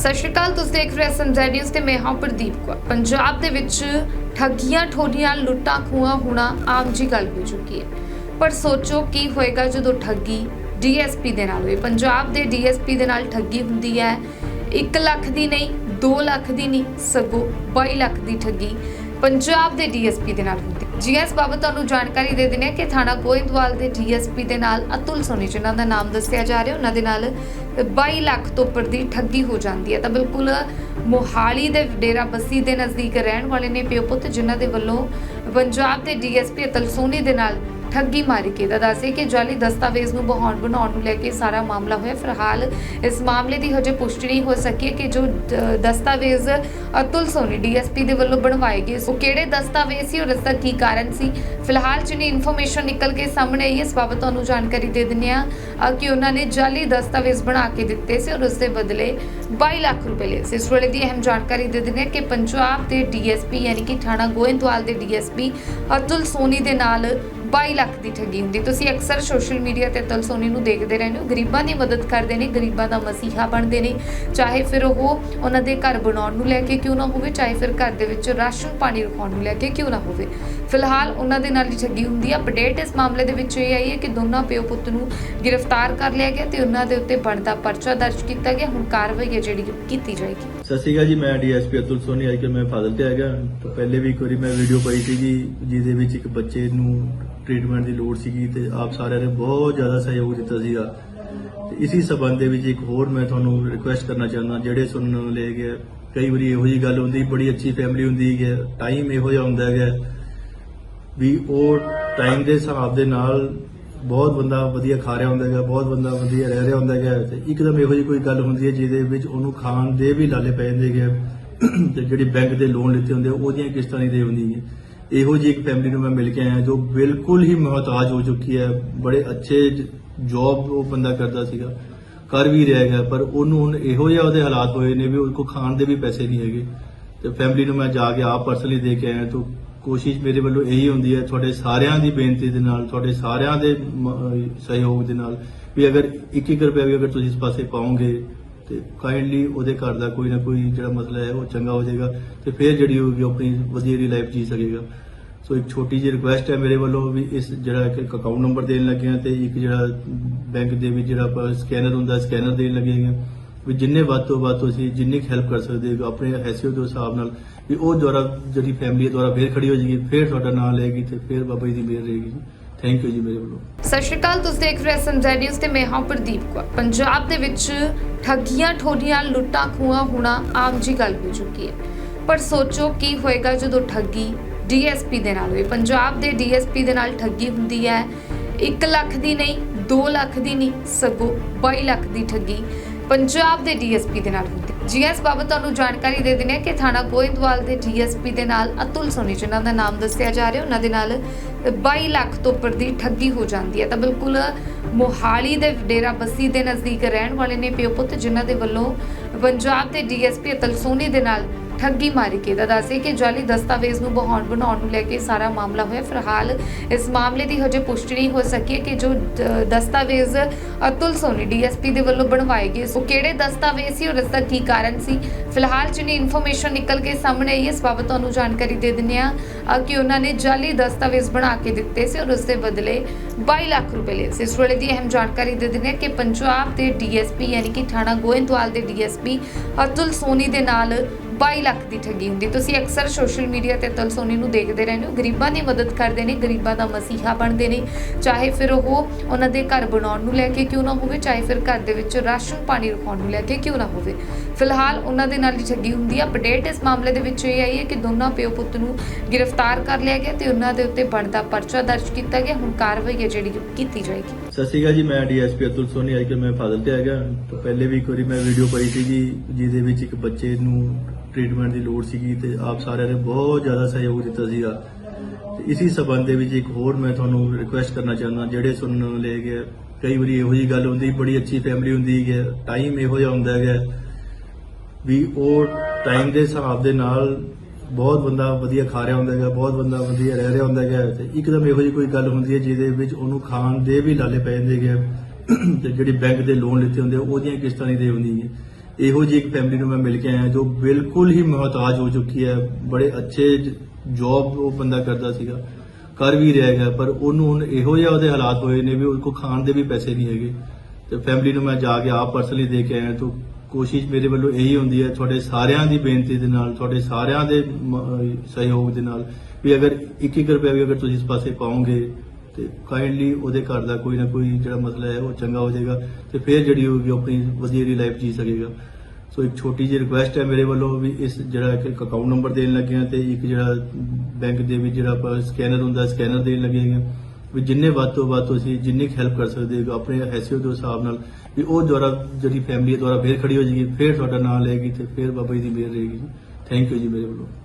ਸਤਿ ਸ਼੍ਰੀ ਅਕਾਲ, ਤੁਸੀਂ ਦੇਖ ਰਹੇ ਹੋ ਸੰਜੈ ਨਿਊਜ਼ ਤੇ ਮੈਂ ਹਾਂ ਪ੍ਰਦੀਪ ਕੌਰ। ਪੰਜਾਬ ਦੇ ਵਿੱਚ ਠੱਗੀਆਂ ਠੋਰੀਆਂ ਲੁੱਟਾਂ, ਖੋਹਾਂ ਹੋਣਾ ਆਮ ਜੀ ਗੱਲ ਹੋ ਚੁੱਕੀ ਹੈ। ਪਰ ਸੋਚੋ ਕੀ ਹੋਏਗਾ ਜਦੋਂ ਠੱਗੀ ਡੀਐਸਪੀ ਦੇ ਨਾਲ ਹੋਏ। ਪੰਜਾਬ ਦੇ ਡੀਐਸਪੀ ਦੇ ਨਾਲ ਠੱਗੀ ਹੁੰਦੀ ਹੈ। 1 ਲੱਖ ਦੀ ਨਹੀਂ 2 ਲੱਖ ਦੀ ਨਹੀਂ, ਸਗੋਂ 22 ਲੱਖ ਦੀ ਠੱਗੀ ਪੰਜਾਬ ਦੇ ਡੀਐਸਪੀ ਦੇ ਨਾਲ ਹੁੰਦੀ ਜੀਐਸ ਬਾਬਤ ਤੁਹਾਨੂੰ ਜਾਣਕਾਰੀ ਦੇ ਦਿੰਦੇ ਹਾਂ ਕਿ ਥਾਣਾ ਗੋਇੰਦਵਾਲ ਦੇ ਡੀਐਸਪੀ ਦੇ ਨਾਲ ਅਤੁਲ ਸੋਨੀ, ਜਿਨ੍ਹਾਂ ਦਾ ਨਾਮ ਦੱਸਿਆ ਜਾ ਰਿਹਾ, ਉਹਨਾਂ ਦੇ ਨਾਲ 22 ਲੱਖ ਤੋਂ ਉੱਪਰ ਦੀ ਠੱਗੀ ਹੋ ਜਾਂਦੀ ਹੈ। ਤਾਂ ਬਿਲਕੁਲ ਮੋਹਾਲੀ ਦੇ ਡੇਰਾ ਬੱਸੀ ਦੇ ਨਜ਼ਦੀਕ ਰਹਿਣ ਵਾਲੇ ਨੇ ਪਿਓ ਪੁੱਤ, ਜਿਨ੍ਹਾਂ ਦੇ ਵੱਲੋਂ ਪੰਜਾਬ ਦੇ ਡੀਐਸਪੀ ਅਤੁਲ ਸੋਨੀ ਦੇ ਨਾਲ ਠੱਗੀ ਮਾਰੀ ਕੇ। ਦਾ ਦੱਸੇ ਕਿ ਜਾਲੀ ਦਸਤਾਵੇਜ਼ ਨੂੰ ਬਹਾਉਣ ਬਣਾਉਣ ਨੂੰ ਲੈ ਕੇ ਸਾਰਾ ਮਾਮਲਾ ਹੋਇਆ। ਫਿਲਹਾਲ ਇਸ ਮਾਮਲੇ ਦੀ ਹਜੇ ਪੁਸ਼ਟੀ ਨਹੀਂ ਹੋ ਸਕੀ ਹੈ ਕਿ ਜੋ ਦਸਤਾਵੇਜ਼ ਅਤੁਲ ਸੋਨੀ ਡੀਐਸਪੀ ਦੇ ਵੱਲੋਂ ਬਣਵਾਏ ਗਏ ਉਹ ਕਿਹੜੇ ਦਸਤਾਵੇਜ਼ ਸੀ ਔਰ ਇਸ ਦਾ ਕੀ ਕਾਰਨ ਸੀ? ਫਿਲਹਾਲ ਜਿੰਨੀ ਇਨਫੋਰਮੇਸ਼ਨ ਨਿਕਲ ਕੇ ਸਾਹਮਣੇ ਆਈ ਹੈ। ਇਸ ਬਾਬਤ ਤੁਹਾਨੂੰ ਜਾਣਕਾਰੀ ਦੇ ਦਿੰਦੇ ਹਾਂ। ਕਿ ਉਹਨਾਂ ਨੇ ਜਾਲੀ ਦਸਤਾਵੇਜ਼ ਬਣਾ ਕੇ ਦਿੱਤੇ ਸੀ ਔਰ ਉਸ ਦੇ ਬਦਲੇ 22 ਲੱਖ ਰੁਪਏ ਲਏ ਸੀ। ਇਸ ਵੇਲੇ ਦੀ ਅਹਿਮ ਜਾਣਕਾਰੀ ਦੇ ਦਿੰਦੇ ਹਾਂ ਕਿ ਪੰਜਾਬ ਦੇ ਡੀਐਸਪੀ ਯਾਨੀ ਕਿ ਥਾਣਾ ਗੋਇੰਦਵਾਲ ਦੇ ਡੀਐਸਪੀ ਅਤੁਲ ਸੋਨੀ ਦੇ ਨਾਲ 22 ਲੱਖ ਦੀ ਠੱਗੀ ਹੁੰਦੀ। ਤੁਸੀਂ ਅਕਸਰ ਸੋਸ਼ਲ ਮੀਡੀਆ ਤੇ ਤਲਸੋਨੀ ਨੂੰ ਦੇਖਦੇ ਰਹਿੰਦੇ ਹੋ। ਗਰੀਬਾਂ ਦੀ ਮਦਦ ਕਰਦੇ ਨੇ, ਗਰੀਬਾਂ ਦਾ ਮਸੀਹਾ ਬਣਦੇ ਨੇ। ਚਾਹੇ ਫਿਰ ਉਹ ਉਹਨਾਂ ਦੇ ਘਰ ਬਣਾਉਣ ਨੂੰ ਲੈ ਕੇ ਕਿਉਂ ਨਾ ਹੋਵੇ, ਚਾਹੇ ਫਿਰ ਘਰ ਦੇ ਵਿੱਚ ਰਾਸ਼ਨ ਪਾਣੀ ਰਖਾਉਣ ਨੂੰ ਲੈ ਕੇ ਕਿਉਂ ਨਾ ਹੋਵੇ। ਫਿਲਹਾਲ ਉਹਨਾਂ ਦੇ ਨਾਲ ਹੀ ਠੱਗੀ ਹੁੰਦੀ ਹੈ ਅਪਡੇਟ ਇਸ ਮਾਮਲੇ ਦੇ ਵਿੱਚ ਇਹ ਆਈ ਹੈ ਕਿ ਦੋਨਾਂ ਪਿਓ ਪੁੱਤ ਨੂੰ ਗ੍ਰਿਫਤਾਰ ਕਰ ਲਿਆ ਗਿਆ ਤੇ ਉਹਨਾਂ ਦੇ ਉੱਤੇ ਬਣਦਾ ਪਰਚਾ ਦਰਜ ਕੀਤਾ ਗਿਆ। ਹੁਣ ਕਾਰਵਾਈ ਹੈ ਜਿਹੜੀ ਕੀਤੀ ਜਾਏਗੀ। ਸਤਿ ਸ਼੍ਰੀ ਅਕਾਲ ਜੀ, ਮੈਂ ਡੀਐਸਪੀ ਅਤੁਲ ਸੋਨੀ। ਅੱਜ ਕਿ ਮੈਂ ਫਾਜ਼ਲ ਤੇ ਹੈਗਾ। ਤਾਂ ਪਹਿਲੇ ਵੀ ਇੱਕ ਵਾਰੀ ਮੈਂ ਵੀਡੀਓ ਪਾਈ ਸੀਗੀ, ਜਿਹਦੇ ਵਿੱਚ ਇੱਕ ਬੱਚੇ ਨੂੰ ਟ੍ਰੀਟਮੈਂਟ ਦੀ ਲੋੜ ਸੀਗੀ ਤੇ ਆਪ ਸਾਰਿਆਂ ਨੇ ਬਹੁਤ ਜ਼ਿਆਦਾ ਸਹਿਯੋਗ ਦਿੱਤਾ ਸੀਗਾ। ਤੇ ਇਸੇ ਸਬੰਧ ਦੇ ਵਿੱਚ ਇੱਕ ਹੋਰ ਮੈਂ ਤੁਹਾਨੂੰ ਰਿਕੁਐਸਟ ਕਰਨਾ ਚਾਹੁੰਦਾ, ਜਿਹੜੇ ਸੁਣਨ ਨੂੰ ਲੈ ਗਏ ਕਈ ਵਾਰੀ ਇਹੋ ਜੀ ਗੱਲ ਹੁੰਦੀ, ਬੜੀ ਅੱਛੀ ਫੈਮਿਲੀ ਹੁੰਦੀ ਹੈ ਟਾਈਮ ਇਹੋ ਜਿਹਾ ਹੁੰਦਾ ਹੈਗਾ। ਵੀ ਉਹ ਟਾਈਮ ਦੇ ਹਿਸਾਬ ਦੇ ਨਾਲ ਬਹੁਤ ਬੰਦਾ ਵਧੀਆ ਖਾ ਰਿਹਾ ਹੁੰਦਾ ਹੈਗਾ ਬਹੁਤ ਬੰਦਾ ਵਧੀਆ ਰਹਿ ਰਿਹਾ ਹੁੰਦਾ ਹੈਗਾ ਤੇ ਇੱਕਦਮ ਇਹੋ ਜਿਹੀ ਕੋਈ ਗੱਲ ਹੁੰਦੀ ਹੈ ਜਿਹਦੇ ਵਿੱਚ ਉਹਨੂੰ ਖਾਣ ਦੇ ਵੀ ਲਾਲੇ ਪੈ ਜਾਂਦੇ ਹੈਗੇ ਤੇ ਜਿਹੜੀ ਬੈਂਕ ਦੇ ਲੋਨ ਲਿੱਤੇ ਹੁੰਦੇ ਆ, ਉਹਦੀਆਂ ਕਿਸ਼ਤਾਂ ਨਹੀਂ ਦੇ ਹੁੰਦੀ ਇਹੋ ਜਿਹੀ ਇੱਕ ਫੈਮਿਲੀ ਨੂੰ ਮੈਂ ਮਿਲ ਕੇ ਆਇਆ ਜੋ ਬਿਲਕੁਲ ਹੀ ਮੁਹਤਾਜ ਹੋ ਚੁੱਕੀ ਹੈ। ਬੜੇ ਅੱਛੇ ਜੌਬ ਉਹ ਬੰਦਾ ਕਰਦਾ ਸੀਗਾ। ਕਰ ਵੀ ਰਿਹਾ ਹੈਗਾ ਪਰ ਉਹਨੂੰ ਹੁਣ ਇਹੋ ਜਿਹਾ ਉਹਦੇ ਹਾਲਾਤ ਹੋਏ ਨੇ ਵੀ ਉਹ ਕੋ ਖਾਣ ਦੇ ਵੀ ਪੈਸੇ ਨਹੀਂ ਹੈਗੇ। ਤੇ ਫੈਮਿਲੀ ਨੂੰ ਮੈਂ ਜਾ ਕੇ ਆਪ ਪਰਸਨਲੀ ਦੇ ਕੇ ਆਇਆ ਤਾਂ ਕੋਸ਼ਿਸ਼ ਮੇਰੇ ਵੱਲੋਂ ਇਹੀ ਹੁੰਦੀ ਹੈ, ਤੁਹਾਡੇ ਸਾਰਿਆਂ ਦੀ ਬੇਨਤੀ ਦੇ ਨਾਲ, ਤੁਹਾਡੇ ਸਾਰਿਆਂ ਦੇ ਸਹਿਯੋਗ ਦੇ ਨਾਲ ਵੀ ਅਗਰ 1-1 ਰੁਪਏ ਵੀ ਅਗਰ ਤੁਸੀਂ ਇਸ ਪਾਸੇ ਪਾਓਗੇ ਤੇ ਕਾਈਂਡਲੀ ਉਹਦੇ ਘਰ ਦਾ ਕੋਈ ਨਾ ਕੋਈ ਜਿਹੜਾ ਮਸਲਾ ਹੈ, ਉਹ ਚੰਗਾ ਹੋ ਜਾਏਗਾ ਤੇ ਫਿਰ ਜਿਹੜੀ ਹੋਊਗੀ ਉਹ ਆਪਣੀ ਵਧੀਆ ਦੀ ਲਾਈਫ ਜੀ ਸਕੇਗਾ। ਸੋ ਇੱਕ ਛੋਟੀ ਜਿਹੀ ਰਿਕੁਐਸਟ ਹੈ ਮੇਰੇ ਵੱਲੋਂ ਵੀ ਇਸ ਜਿਹੜਾ ਇੱਕ ਅਕਾਊਂਟ ਨੰਬਰ ਦੇਣ ਲੱਗੇ ਹਾਂ ਤੇ ਇੱਕ ਜਿਹੜਾ ਬੈਂਕ ਦੇ ਵਿੱਚ ਜਿਹੜਾ ਸਕੈਨਰ ਹੁੰਦਾ ਸਕੈਨਰ ਦੇਣ ਲੱਗੇ ਹਾਂ। ਵੀ ਜਿੰਨੇ ਵੱਧ ਤੋਂ ਵੱਧ ਤੁਸੀਂ ਜਿੰਨੀ ਹੈਲਪ ਕਰ ਸਕਦੇ ਹੋ, ਆਪਣੇ ਹੈਸੀਅਤ ਦੇ ਹਿਸਾਬ ਨਾਲ, ਵੀ ਉਹ ਦੁਆਰਾ ਜਿਹੜੀ ਫੈਮਿਲੀ ਦੁਆਰਾ ਫੇਰ ਖੜੀ ਹੋ ਜਾਏਗੀ, ਫੇਰ ਤੁਹਾਡਾ ਨਾਮ ਲਏਗੀ ਤੇ ਫੇਰ ਬਾਬਾ ਜੀ ਦੀ ਮਿਹਰ ਰਹੇਗੀ ਥੈਂਕ ਯੂ ਜੀ ਮੇਰੇ ਵੱਲੋਂ। ਸਤਿ ਸ਼੍ਰੀ ਅਕਾਲ, ਤੁਸੀਂ ਦੇਖ ਰਹੇ ਹੋ ਨਿਊਜ਼ ਤੇ ਮੈਂ ਹਾਂ ਪ੍ਰਦੀਪ ਕੌਰ। ਪੰਜਾਬ ਦੇ ਵਿੱਚ ਠੱਗੀਆਂ ਠੋਰੀਆਂ ਲੁੱਟਾਂ ਖੋਹਾਂ ਹੋਣਾ ਆਮ ਜੀ ਗੱਲ ਹੋ ਚੁੱਕੀ ਹੈ। ਪਰ ਸੋਚੋ ਕੀ ਹੋਏਗਾ ਜਦੋਂ ਠੱਗੀ ਡੀਐਸਪੀ ਦੇ ਨਾਲ ਹੋਏ ਪੰਜਾਬ ਦੇ ਡੀਐਸਪੀ ਦੇ ਨਾਲ ਠੱਗੀ ਹੁੰਦੀ ਹੈ 1 ਲੱਖ ਦੀ ਨਹੀਂ 2 ਲੱਖ ਦੀ ਨਹੀਂ, ਸਗੋਂ 22 ਲੱਖ ਦੀ ਠੱਗੀ। ਪੰਜਾਬ ਦੇ ਡੀਐਸਪੀ ਦੇ ਨਾਲ ਹੁੰਦੀ। ਜੀਐਸ ਬਾਬਤ ਤੁਹਾਨੂੰ ਜਾਣਕਾਰੀ ਦੇ ਦਿੰਦੇ ਹਾਂ ਕਿ ਥਾਣਾ ਗੋਇੰਦਵਾਲ ਦੇ ਡੀਐਸਪੀ ਦੇ ਨਾਲ ਅਤੁਲ ਸੋਨੀ, ਜਿਨ੍ਹਾਂ ਦਾ ਨਾਮ ਦੱਸਿਆ ਜਾ ਰਿਹਾ, ਉਹਨਾਂ ਦੇ ਨਾਲ 22 ਲੱਖ ਤੋਂ ਉੱਪਰ ਦੀ ਠੱਗੀ ਹੋ ਜਾਂਦੀ ਹੈ। ਤਾਂ ਬਿਲਕੁਲ ਮੋਹਾਲੀ ਦੇ ਡੇਰਾ ਬੱਸੀ ਦੇ ਨਜ਼ਦੀਕ ਰਹਿਣ ਵਾਲੇ ਨੇ ਪਿਓ ਪੁੱਤ, ਜਿਨ੍ਹਾਂ ਦੇ ਵੱਲੋਂ ਪੰਜਾਬ ਦੇ ਡੀਐਸਪੀ ਅਤੁਲ ਸੋਨੀ ਦੇ ਨਾਲ ਠੱਗੀ ਮਾਰੀ ਕੇ ਦਾ ਦੱਸੇ ਕਿ ਜਾਲੀ ਦਸਤਾਵੇਜ਼ ਨੂੰ ਬਹਾਉਣ ਬਣਾਉਣ ਨੂੰ ਲੈ ਕੇ ਸਾਰਾ ਮਾਮਲਾ ਹੋਇਆ। ਫਿਲਹਾਲ ਇਸ ਮਾਮਲੇ ਦੀ ਹਜੇ ਪੁਸ਼ਟੀ ਨਹੀਂ ਹੋ ਸਕੀ ਕਿ ਜੋ ਦਸਤਾਵੇਜ਼ ਅਤੁਲ ਸੋਨੀ ਡੀਐਸਪੀ ਦੇ ਵੱਲੋਂ ਬਣਵਾਏ ਗਏ ਉਹ ਕਿਹੜੇ ਦਸਤਾਵੇਜ਼ ਸੀ ਔਰ ਇਸ ਦਾ ਕੀ ਕਾਰਨ ਸੀ? ਫਿਲਹਾਲ ਜਿੰਨੀ ਇਨਫੋਰਮੇਸ਼ਨ ਨਿਕਲ ਕੇ ਸਾਹਮਣੇ ਆਈ ਹੈ। ਇਸ ਬਾਬਤ ਤੁਹਾਨੂੰ ਜਾਣਕਾਰੀ ਦੇ ਦਿੰਦੇ ਹਾਂ ਕਿ ਉਹਨਾਂ ਨੇ ਜਾਲੀ ਦਸਤਾਵੇਜ਼ ਬਣਾ ਕੇ ਦਿੱਤੇ ਸੀ ਔਰ ਉਸ ਦੇ ਬਦਲੇ 22 ਲੱਖ ਰੁਪਏ ਲਏ ਸੀ। ਇਸ ਵੇਲੇ ਦੀ ਅਹਿਮ ਜਾਣਕਾਰੀ ਦੇ ਦਿੰਦੇ ਹਾਂ ਕਿ ਪੰਜਾਬ ਦੇ ਡੀਐਸਪੀ ਯਾਨੀ ਕਿ ਥਾਣਾ ਗੋਇੰਦਵਾਲ ਦੇ ਡੀਐਸਪੀ ਅਤੁਲ ਸੋਨੀ ਦੇ ਨਾਲ 22 ਲੱਖ ਦੀ ਠੱਗੀ ਹੁੰਦੀ। ਤੁਸੀਂ ਅਕਸਰ ਸੋਸ਼ਲ ਮੀਡੀਆ ਤੇ ਅਤੁਲ ਸੋਨੀ ਨੂੰ ਦੇਖਦੇ ਰਹਿੰਦੇ ਹੋ। ਗਰੀਬਾਂ ਦੀ ਮਦਦ ਕਰਦੇ ਨੇ, ਗਰੀਬਾਂ ਦਾ ਮਸੀਹਾ ਬਣਦੇ ਨੇ। ਚਾਹੇ ਫਿਰ ਉਹ ਉਹਨਾਂ ਦੇ ਘਰ ਬਣਾਉਣ ਨੂੰ ਲੈ ਕੇ ਕਿਉਂ ਨਾ ਹੋਵੇ, ਚਾਹੇ ਫਿਰ ਘਰ ਦੇ ਵਿੱਚ ਰਾਸ਼ਨ ਪਾਣੀ ਰਖਾਉਣ ਨੂੰ ਲੈ ਕੇ ਕਿਉਂ ਨਾ ਹੋਵੇ। ਫਿਲਹਾਲ ਉਹਨਾਂ ਦੇ ਨਾਲ ਹੀ ਠੱਗੀ ਹੁੰਦੀ ਹੈ ਅਪਡੇਟ ਇਸ ਮਾਮਲੇ ਦੇ ਵਿੱਚ ਇਹ ਆਈ ਹੈ ਕਿ ਦੋਨਾਂ ਪਿਓ ਪੁੱਤ ਨੂੰ ਗ੍ਰਿਫਤਾਰ ਕਰ ਲਿਆ ਗਿਆ ਤੇ ਉਹਨਾਂ ਦੇ ਉੱਤੇ ਬਣਦਾ ਪਰਚਾ ਦਰਜ ਕੀਤਾ ਗਿਆ। ਹੁਣ ਕਾਰਵਾਈ ਹੈ ਜਿਹੜੀ ਕੀਤੀ ਜਾਏਗੀ। ਸਤਿ ਸ਼੍ਰੀ ਅਕਾਲ ਜੀ, ਮੈਂ ਡੀਐਸਪੀ ਅਤੁਲ ਸੋਨੀ। ਅੱਜ ਕਿ ਮੈਂ ਫਾਜ਼ਲ ਤੇ ਹੈਗਾ ਤਾਂ ਪਹਿਲੇ ਵੀ ਇੱਕ ਵਾਰੀ ਮੈਂ ਵੀਡੀਓ ਪਾਈ ਸੀਗੀ, ਜਿਹਦੇ ਵਿੱਚ ਇੱਕ ਬੱਚੇ ਨੂੰ ਟ੍ਰੀਟਮੈਂਟ ਦੀ ਲੋੜ ਸੀਗੀ ਤੇ ਆਪ ਸਾਰਿਆਂ ਨੇ ਬਹੁਤ ਜ਼ਿਆਦਾ ਸਹਿਯੋਗ ਦਿੱਤਾ ਸੀਗਾ। ਤੇ ਇਸੇ ਸਬੰਧ ਦੇ ਵਿੱਚ ਇੱਕ ਹੋਰ ਮੈਂ ਤੁਹਾਨੂੰ ਰਿਕੁਐਸਟ ਕਰਨਾ ਚਾਹੁੰਦਾ, ਜਿਹੜੇ ਸੁਣਨ ਨੂੰ ਲੈ ਗਏ ਕਈ ਵਾਰੀ ਇਹੋ ਜੀ ਗੱਲ ਹੁੰਦੀ, ਬੜੀ ਅੱਛੀ ਫੈਮਿਲੀ ਹੁੰਦੀ ਹੈ ਟਾਈਮ ਇਹੋ ਜਿਹਾ ਹੁੰਦਾ ਹੈਗਾ ਵੀ ਉਹ ਟਾਈਮ ਦੇ ਹਿਸਾਬ ਦੇ ਨਾਲ ਬਹੁਤ ਬੰਦਾ ਵਧੀਆ ਖਾ ਰਿਹਾ ਹੁੰਦਾ ਹੈਗਾ, ਬਹੁਤ ਬੰਦਾ ਵਧੀਆ ਰਹਿ ਰਿਹਾ ਹੁੰਦਾ ਹੈਗਾ। ਤੇ ਇੱਕਦਮ ਇਹੋ ਜਿਹੀ ਕੋਈ ਗੱਲ ਹੁੰਦੀ ਹੈ ਜਿਹਦੇ ਵਿੱਚ ਉਹਨੂੰ ਖਾਣ ਦੇ ਵੀ ਲਾਲੇ ਪੈ ਜਾਂਦੇ ਹੈਗੇ ਤੇ ਜਿਹੜੀ ਬੈਂਕ ਦੇ ਲੋਨ ਲਿੱਤੇ ਹੁੰਦੇ ਉਹਦੀਆਂ ਕਿਸ਼ਤਾਂ ਨਹੀਂ ਦੇ ਹੁੰਦੀ ਇਹੋ ਜਿਹੀ ਇੱਕ ਫੈਮਿਲੀ ਨੂੰ ਮੈਂ ਮਿਲ ਕੇ ਆਇਆ ਜੋ ਬਿਲਕੁਲ ਹੀ ਮੁਹਤਾਜ ਹੋ ਚੁੱਕੀ ਹੈ। ਬੜੇ ਅੱਛੇ ਜੌਬ ਉਹ ਬੰਦਾ ਕਰਦਾ ਸੀਗਾ। ਕਰ ਵੀ ਰਿਹਾ ਹੈਗਾ, ਪਰ ਉਹਨੂੰ ਹੁਣ ਇਹੋ ਜਿਹਾ ਉਹਦੇ ਹਾਲਾਤ ਹੋਏ ਨੇ ਵੀ ਉਹਦੇ ਕੋਲ ਖਾਣ ਦੇ ਵੀ ਪੈਸੇ ਨਹੀਂ ਹੈਗੇ। ਤੇ ਫੈਮਿਲੀ ਨੂੰ ਮੈਂ ਜਾ ਕੇ ਆਪ ਪਰਸਨਲੀ ਦੇ ਕੇ ਆਇਆ, ਤਾਂ ਕੋਸ਼ਿਸ਼ ਮੇਰੇ ਵੱਲੋਂ ਇਹੀ ਹੁੰਦੀ ਹੈ, ਤੁਹਾਡੇ ਸਾਰਿਆਂ ਦੀ ਬੇਨਤੀ ਦੇ ਨਾਲ, ਤੁਹਾਡੇ ਸਾਰਿਆਂ ਦੇ ਸਹਿਯੋਗ ਦੇ ਨਾਲ ਵੀ ਅਗਰ 1-1 ਰੁਪਇਆ ਵੀ ਅਗਰ ਤੁਸੀਂ ਇਸ ਪਾਸੇ ਪਾਓਗੇ ਤੇ ਕਾਈਂਡਲੀ ਉਹਦੇ ਘਰ ਦਾ ਕੋਈ ਨਾ ਕੋਈ ਜਿਹੜਾ ਮਸਲਾ ਹੈ, ਉਹ ਚੰਗਾ ਹੋ ਜਾਏਗਾ ਤੇ ਫਿਰ ਜਿਹੜੀ ਹੋਊਗੀ ਉਹ ਆਪਣੀ ਵਧੀਆ ਦੀ ਲਾਈਫ ਜੀ ਸਕੇਗਾ। ਸੋ ਇੱਕ ਛੋਟੀ ਜਿਹੀ ਰਿਕੁਐਸਟ ਹੈ ਮੇਰੇ ਵੱਲੋਂ ਵੀ ਇਸ ਜਿਹੜਾ ਇੱਕ ਅਕਾਊਂਟ ਨੰਬਰ ਦੇਣ ਲੱਗੇ ਹਾਂ ਤੇ ਇੱਕ ਜਿਹੜਾ ਬੈਂਕ ਦੇ ਵਿੱਚ ਜਿਹੜਾ ਸਕੈਨਰ ਹੁੰਦਾ ਸਕੈਨਰ ਦੇਣ ਲੱਗੇ ਹਾਂ। ਵੀ ਜਿੰਨੇ ਵੱਧ ਤੋਂ ਵੱਧ ਤੁਸੀਂ ਜਿੰਨੀ ਹੈਲਪ ਕਰ ਸਕਦੇ ਹੋ, ਆਪਣੇ ਹੈਸੀਅਤ ਦੇ ਹਿਸਾਬ ਨਾਲ, ਵੀ ਉਹ ਦੁਆਰਾ ਜਿਹੜੀ ਫੈਮਿਲੀ ਦੁਆਰਾ ਫੇਰ ਖੜੀ ਹੋ ਜਾਏਗੀ ਫੇਰ ਤੁਹਾਡਾ ਨਾਮ ਲਏਗੀ ਤੇ ਫੇਰ ਬਾਬਾ ਜੀ ਦੀ ਮਿਹਰ ਰਹੇਗੀ ਥੈਂਕ ਯੂ ਜੀ ਮੇਰੇ ਵੱਲੋਂ।